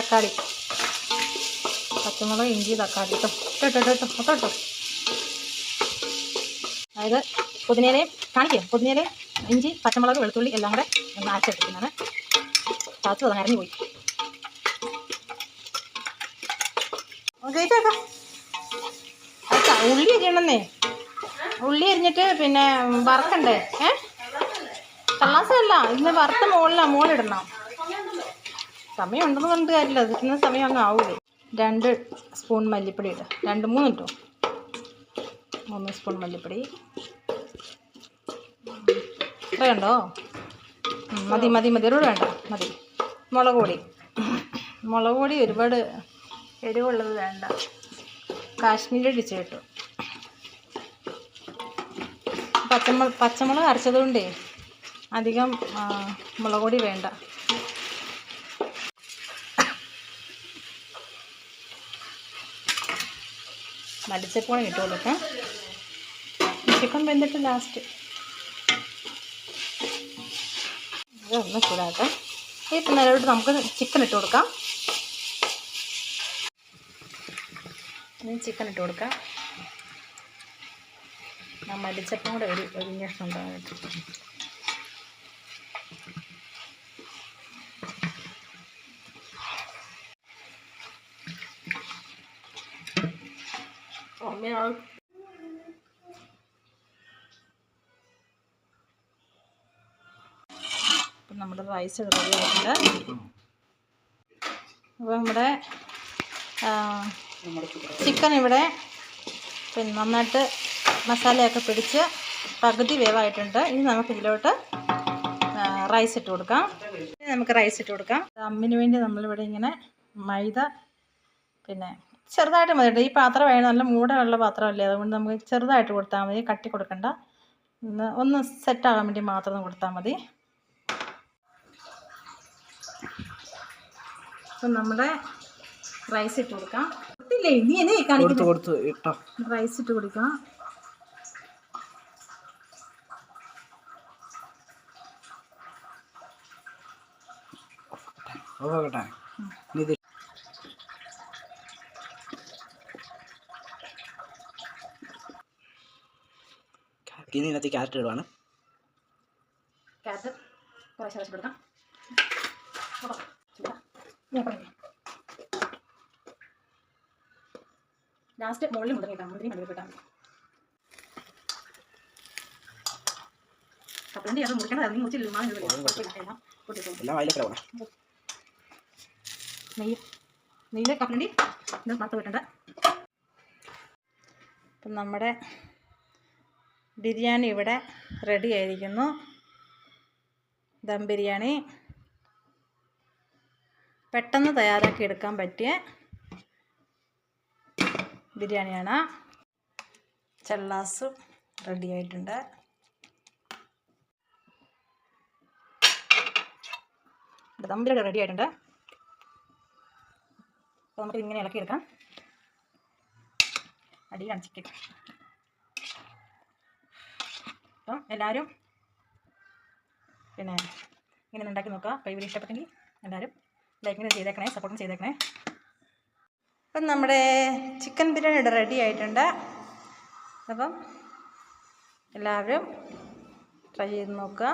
തക്കാളി പച്ചമുളക് ഇഞ്ചി തക്കാളി. കേട്ടോ കേട്ടോ കേട്ടോ കേട്ടോ അതായത് പുതിനയിലയും കാണിക്കാം. പുതിനയിലയും ഇഞ്ചി പച്ചമുളക് വെളുത്തുള്ളി എല്ലാം കൂടെ ഒന്ന് അരച്ചെടുക്കുന്നതാണ് ചാച്ചു അത് അരഞ്ഞു പോയി. ഉള്ളി അരിയണമെന്നേ? ഉള്ളി അരിഞ്ഞിട്ട് പിന്നെ വറക്കണ്ടേ? ഏ? കള്ളാസല്ല ഇന്ന് വറുത്ത മുകളിലാണ് മുകളിടണം സമയം ഉണ്ടെന്ന് പറഞ്ഞിട്ട് കാര്യമില്ല. അത് സമയമൊന്നും സമയം അങ്ങ് ആവൂലേ. രണ്ട് സ്പൂൺ മല്ലിപ്പൊടി ഇടുക രണ്ട് മൂന്ന് ഇട്ടോ? മൂന്ന് സ്പൂൺ മല്ലിപ്പൊടി. ഇത്രയുണ്ടോ കണ്ടോ മതി മതി മതി. ഒരുപാട് വേണ്ട. മതി. മുളക് പൊടി. മുളക് പൊടി ഒരുപാട് എരിവുള്ളത് വേണ്ട. കാശ്മീരി ഇടിച്ച് കിട്ടും. പച്ചമുളക് പച്ചമുളക് അരച്ചതുകൊണ്ടേ അധികം മുളക് പൊടി വേണ്ട. മല്ലിച്ചപ്പോണം ഇട്ട് കൊടുക്കാം. ചിക്കൻ വെന്തിട്ട് ലാസ്റ്റ് ഇതൊന്ന് ചൂടാക്കാം ഈ നേരോട്ട് നമുക്ക് ചിക്കൻ ഇട്ട് കൊടുക്കാം. ചിക്കൻ ഇട്ട് കൊടുക്കാം. ആ മല്ലിച്ചപ്പം കൂടെ ഒരു ഒരു ഇഞ്ചക്ഷൻ ഉണ്ടാകാനായിട്ട് അപ്പം നമ്മുടെ റൈസ് റെഡി ആയിട്ടുണ്ട് അപ്പോൾ നമ്മുടെ ചിക്കൻ ഇവിടെ പിന്നെ നന്നായിട്ട് മസാലയൊക്കെ പിടിച്ച് പകുതി വേവായിട്ടുണ്ട്. ഇനി നമുക്ക് ഇതിലോട്ട് റൈസ് ഇട്ട് കൊടുക്കാം. നമുക്ക് റൈസ് ഇട്ട് കൊടുക്കാം. അമ്മിന് വേണ്ടി നമ്മളിവിടെ ഇങ്ങനെ മൈദ പിന്നെ ചെറുതായിട്ട് മതി കേട്ടോ ഈ പാത്രം വേണം? നല്ല മൂടമുള്ള പാത്രമല്ലേ? അതുകൊണ്ട് നമുക്ക് ചെറുതായിട്ട് കൊടുത്താൽ മതി. കട്ടി കൊടുക്കണ്ട. ഒന്ന് സെറ്റാകാൻ വേണ്ടി മാത്രം ഒന്ന് കൊടുത്താൽ മതി. അപ്പം നമ്മുടെ റൈസ് ഇട്ട് കൊടുക്കാം. ഇല്ലേ നീ എന്നെ കാണിക്കാം കാണിക്കുന്നു? റൈസ് ഇട്ട്. കൊടുക്കാം. നോക്കട്ടെ ഇനി ഇത് ഇനി ഇതിനകത്ത് ക്യാരറ്റ് ഇടുവാണ്. ക്യാരറ്റ് കുറേശ്ശെ കുറച്ച് കൊടുക്കാം. ലാസ്റ്റ് മുകളിൽ മുന്തിരി ഇട്ടാൽ മുന്തിരി മതി ഇട്ടാൽ മതി. കപ്പലണ്ടി അത് മുറിക്കേണ്ട മുറിച്ചില്ല എല്ലാം അതിലേക്ക് നെയ്യ്. നെയ്യ് കപ്പലണ്ടി. ഇത് മത്ത വിട്ടണ്ട അപ്പം നമ്മുടെ ബിരിയാണി ഇവിടെ റെഡി ആയിരിക്കുന്നു. ദം ബിരിയാണി. പെട്ടെന്ന് തയ്യാറാക്കി എടുക്കാൻ പറ്റിയ ബിരിയാണിയാണ്. റെഡി ആയിട്ടുണ്ട്. ദം ബിരിയാണി റെഡി ആയിട്ടുണ്ട്. നമുക്ക് ഇങ്ങനെ ഇളക്കിയെടുക്കാം. അടിയിലാണ് ചിക്കൻ. അപ്പം എല്ലാവരും പിന്നെ ഇങ്ങനെ ഉണ്ടാക്കി നോക്കുക. കൈ വീഡിയോ ഇഷ്ടപ്പെട്ടെങ്കിൽ എല്ലാവരും ലൈക്കിന് ചെയ്തേക്കണേ സപ്പോർട്ടും ചെയ്തേക്കണേ. അപ്പം നമ്മുടെ ചിക്കൻ ബിരിയാണി റെഡി ആയിട്ടുണ്ട്. അപ്പം എല്ലാവരും ട്രൈ ചെയ്ത് നോക്കുക.